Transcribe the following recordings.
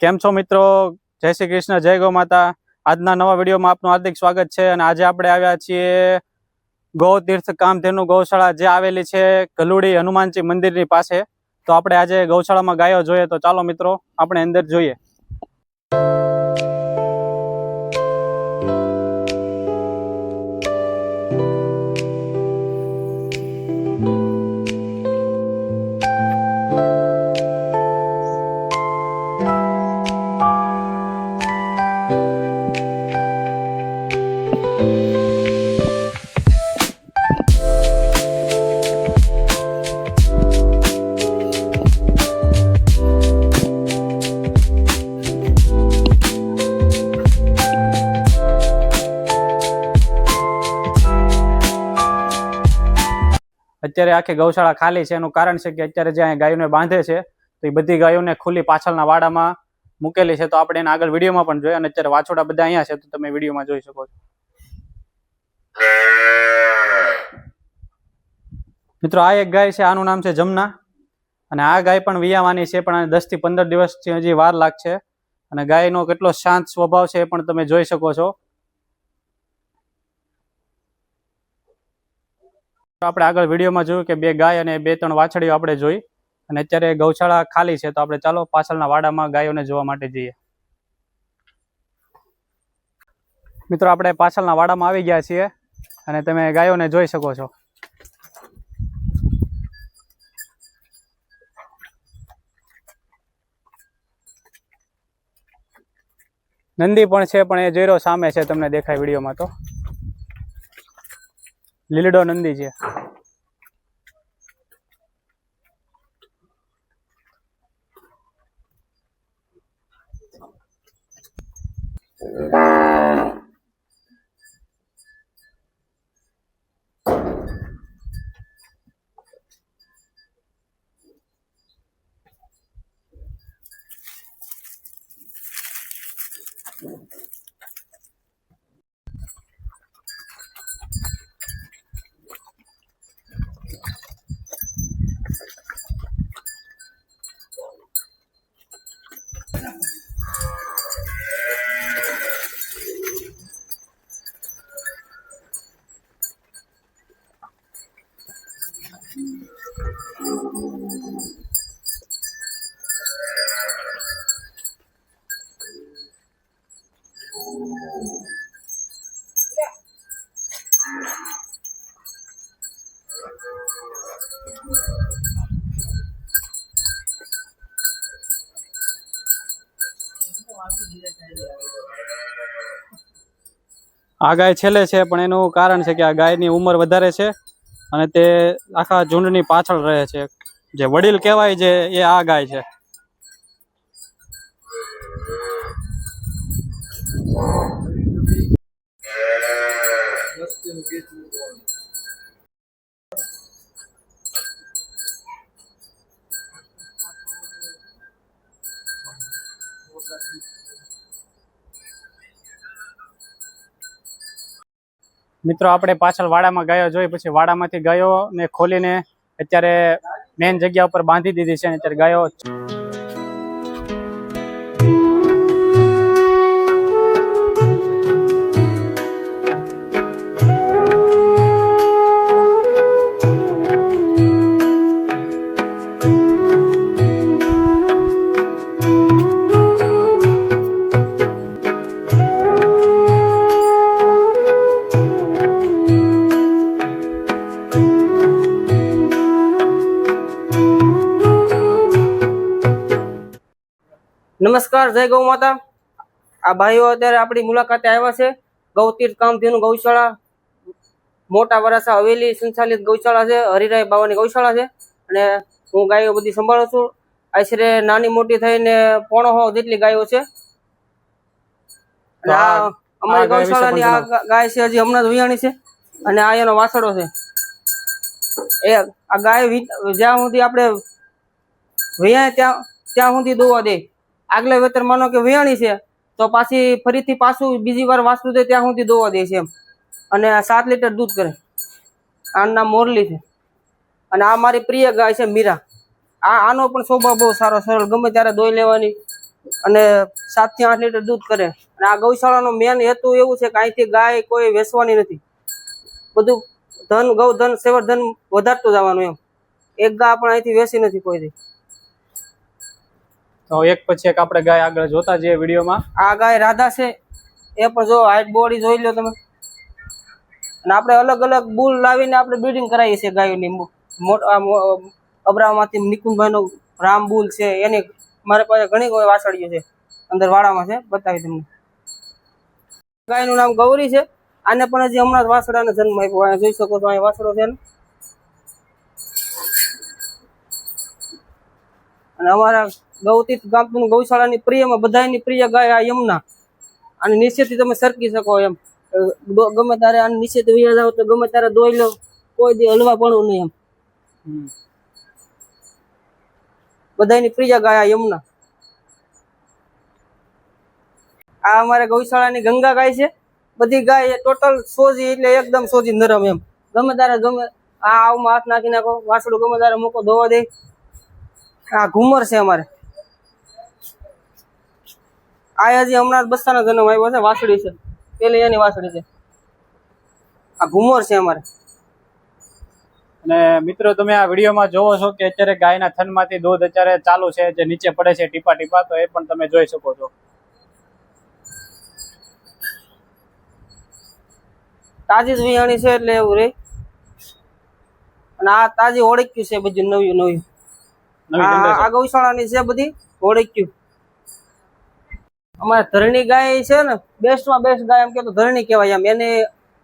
કેમ છો મિત્રો? જય શ્રી કૃષ્ણ, જય ગૌ માતા. આજના નવા વિડીયોમાં આપનું હાર્દિક સ્વાગત છે અને આજે આપણે આવ્યા છીએ ગૌ તીર્થ કામધેનુ ગૌશાળા, જે આવેલી છે ગલુડી હનુમાનજી મંદિરની પાસે. તો આપણે આજે ગૌશાળામાં ગાયો જોઈએ તો ચાલો મિત્રો, આપણે અંદર જોઈએ. અત્યારે આખી ગૌશાળા ખાલી છે. એનું કારણ છે કે અત્યારે જે અહીંયા ગાયોને બાંધે છે, તો એ બધી ગાયોને ખુલ્લી પાછળના વાડામાં મૂકેલી છે. તો આપણે એને આગળ વિડીયોમાં પણ જોઈએ અને અત્યારે વાછોડા બધા અહીંયા છે, તો તમે વિડીયોમાં જોઈ શકો છો. મિત્રો, આ એક ગાય છે, આનું નામ છે જમના. અને આ ગાય પણ વિયાવાની છે, પણ દસથી પંદર દિવસથી હજી વાર લાગશે. અને ગાયનો કેટલો શાંત સ્વભાવ છે એ પણ તમે જોઈ શકો છો. આપણે આગળ વિડીયોમાં જોયું કે બે ગાય અને બે ત્રણ વાછડીઓ આપણે જોઈ. અને અત્યારે ગૌશાળા ખાલી છે, તો આપણે ચાલો પાછળના વાડામાં ગાયોને જોવા માટે જઈએ. મિત્રો, આપણે પાછળના વાડામાં આવી ગયા છીએ અને તમે ગાયોને જોઈ શકો છો. નંદી પણ છે, પણ એ જોઈ સામે છે, તમને દેખાય વિડીયોમાં તો. લીલડો નંદી છે. và આ ગાય છેલ્લે છે પણ એનું કારણ છે કે આ ગાયની ઉંમર વધારે છે. અને તે આખા ઝુંડની પાછળ રહે છે. જે વડીલ કહેવાય છે, એ આ ગાય છે. મિત્રો, આપણે પાછળ વાડામાં ગાયો જોઈ, પછી વાડામાંથી ગાયોને ખોલીને અત્યારે મેન જગ્યા ઉપર બાંધી દીધી છે અને અત્યારે ગાયો નમસ્કાર જય ગૌ માતા. આ ભાઈઓ અત્યારે આપણી મુલાકાતે આવ્યા છે. ગૌતીર્થ કામધેનુ ગૌશાળા. મોટા વરાસા હવેલી સંચાલિત ગૌશાળા છે હરિરાય બાવાની ગૌશાળા છે. અને હું ગાયો બધી સંભાળું છું. આશરે નાની મોટી થઈને પોણો હો જેટલી ગાયો છે. અને આ અમારી ગૌશાળાની આ ગાય છે હજી હમણાં જ વિયાણી છે. અને આ એનો વાસડો છે. એ આ ગાય જ્યાં સુધી આપણે વિયાય ત્યાં ત્યાં સુધી દોવા દે. આગલે વેતર માનો કે વેણી છે, તો પાછી ફરીથી પાછું બીજી વાર વાસરું દે ત્યાં સુધી દોવા દે છે એમ. અને સાત લીટર દૂધ કરે. આનું નામ મોરલી છે. અને આ મારી પ્રિય ગાય છે મીરા. આ આનો પણ સ્વભાવ બહુ સારો, સરળ. ગમે ત્યારે દોઈ લેવાની. અને સાતથી આઠ લીટર દૂધ કરે. અને આ ગૌશાળાનો મેન હેતુ એવું છે કે અહીંથી ગાય કોઈ વેચવાની નથી. બધું ધન, ગૌધન, સેવરધન વધારતું જવાનું એમ. એક ગાય પણ અહીંથી વેચી નથી કોઈથી તો એક પછી એક આપણે ગાય આગળ જોતા જઈએ વિડીયોમાં. આ ગાય રાધા છે. એ પણ જો હાઈટ બોડી જોઈ લો તમે. અને આપણે અલગ અલગ બુલ લાવીને આપણે બ્રીડિંગ કરાવીએ છીએ ગાયોની. મોટા અબરામાંથી નિકુંજભાઈનો રામ બુલ છે. એની મારી પાસે ઘણી વાસળીઓ છે. અંદર વાડામાં છે. બતાવી તમને. ગાયનું નામ ગૌરી છે. આને પણ હજી હમણાં વાસડાનો જન્મ આપ્યો. જોઈ શકો છો, અહીંયા વાસડો છે ને. અને અમારા ગૌતીર્થ ગામનું ગૌશાળાની પ્રિયમાં બધાની પ્રિય ગાય આ યમુના. અને નિશ્ચિતથી તમે સરકી શકો એમ. ગમે ત્યારે આને નિશ્ચિત વયા જાવ તો ગમે ત્યારે દોઈ લો કોઈ દી હલવા પણ નહીં એમ. બધાની પ્રિય ગાય આ યમુના. આ અમારે ગૌશાળાની ગંગા ગાય છે. બધી ગાય ટોટલ સોજી એટલે એકદમ સોજી નરમ એમ. ગમે ત્યારે ગમે આ આવમાં હાથ નાખી નાખો વાસડું ગમે ત્યારે મૂકો ધોવા દે. આ ઘુમર છે અમારે. આ હજી હમણાં જ બસ્તાનો જન્મ આવ્યો છે વાસળી છે. પેલી એની વાસળી છે. આ ઘુમર છે અમારે. અને મિત્રો તમે આ વિડીયોમાં જોવો છો કે અત્યારે ગાયના થનમાંથી દૂધ અત્યારે ચાલુ છે જે નીચે પડે છે ટીપા ટીપા તો એ પણ તમે જોઈ શકો છો. તાજી જ વિયાણી છે એટલે એવું રે. અને આ તાજી ઓળખ્યું છે બધું નવી નવી નવી આ ગૌશાળાની છે બધી ઓળખ્યું. અમારે ધરણી ગાય છે ને બેસ્ટમાં બેસ્ટ ગાય એમ કે ધરણી કહેવાય એમ. એને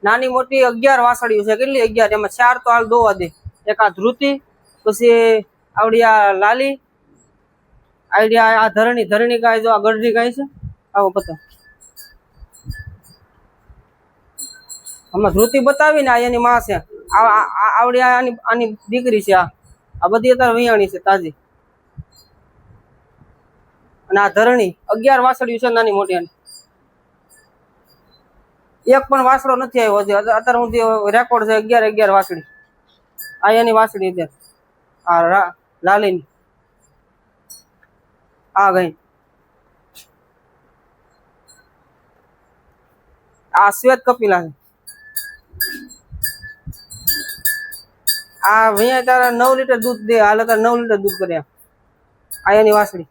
નાની મોટી અગિયાર વાસળીઓ છે કેટલી અગિયાર? એમાં ચાર તો હાલ દોવા દે. એક આ ધ્રુતિ પછી આવડી આ લાલી. આવડિયા આ ધરણી ધરણી ગાય જો આ ગઢડી ગાય છે. આવો પતા હમણાં ધ્રુતિ બતાવી ને આ એની માં છે. આવડી આની આની દીકરી છે આ. આ બધી અત્યારે વિયાણી છે, તાજી. અને આ ધરણી, અગિયાર વાસળીઓ છે નાની મોટી. એક પણ વાસળો નથી આવ્યો હજી. અત્યારે હું જે રેકોર્ડ છે અગિયાર અગિયાર વાસળી આ એની વાસળી અત્યારે આ લાલીની. આ ગઈ. આ શ્વેત કપિલા છે. આ અહીંયા તારા નવ લીટર દૂધ દે હાલ તારે નવ લીટર દૂધ કર્યા આયાની વાસળી.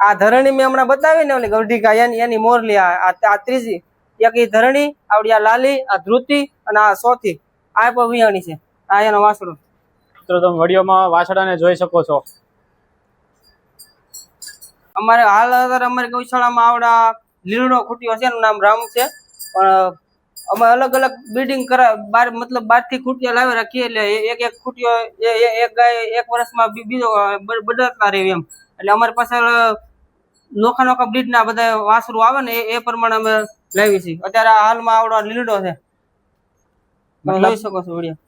આ ધરણી મેં હમણાં બતાવી ને ઓલી ગૌઢિકા એની એની મોરલી આ ત્રીજી. એક ઈ ધરણી આવડી આ લાલી આ ધ્રુતિ અને આ સોથી. આ પણ વિયાણી છે. આ એનો વાસળો. મિત્રો તમે વિડીયોમાં વાછડાને જોઈ શકો છો. અમારે હાલ અત્યારે અમારી ગૌશાળામાં આવડા લીલડો ખૂટ્યો છે એનું નામ રામ છે. પણ અમે અલગ અલગ બ્રીડિંગ કરા બાર મતલબ બારથી ખૂટિયા લાવી રાખીએ એટલે એક એક ખૂટિયો એ- એ- એક ગાય એક વર્ષમાં બી- બીજો બદલતા રહે એમ. એટલે અમારી પાસે નોખા નોખા બ્રિડના બધા વાસરું આવે ને એ- પ્રમાણે અમે લાવી છીએ. અત્યારે હાલમાં આવડો લીલડો છે. લઈ જોઈ શકો છો વીડિયો.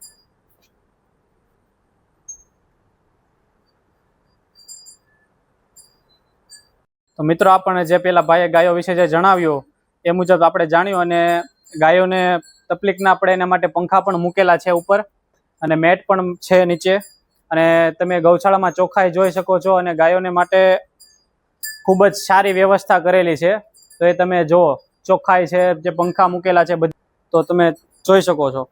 તો મિત્રો આપણને જે પેલા ભાઈએ ગાયો વિશે જે જણાવ્યું એ મુજબ આપણે જાણ્યું અને ગાયોને તકલીફ ના આપણે એના માટે પંખા પણ મૂકેલા છે ઉપર અને મેટ પણ છે નીચે. અને તમે ગૌશાળામાં ચોખ્ખાઈ જોઈ શકો છો અને ગાયોને માટે ખૂબ જ સારી વ્યવસ્થા કરેલી છે. તો એ તમે જુઓ, ચોખ્ખાઈ છે, જે પંખા મૂકેલા છે બધી, તો તમે જોઈ શકો છો.